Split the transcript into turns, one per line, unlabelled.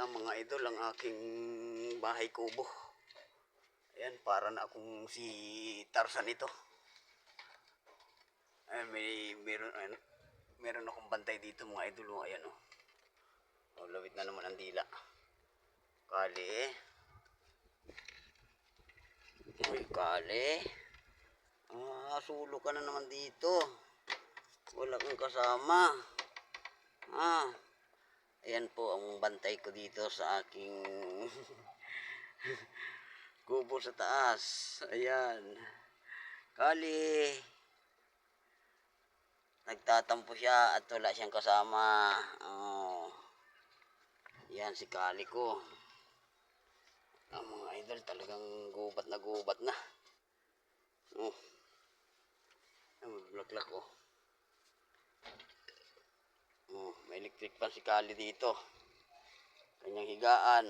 na mga idol ang aking bahay kubo. Ayan, para na akong si Tarzan ito. Ayan, may meron ayan, meron akong bantay dito mga idol. Ayan oh. Oh, lawit na naman ang dila. Kali. Uy, kali. Ah, sulo ka na naman dito. Wala kang kasama. Ah. Ayan po ang bantay ko dito sa aking kubo sa taas. Ayan. Kali. Nagtatampo siya at wala siyang kasama. Oh. Yan si Kali ko. Ang mga idol talagang gubat na gubat na. Oh. Ang bulaklak oh. Oh, may electric fan si Kali dito. Kanyang higaan.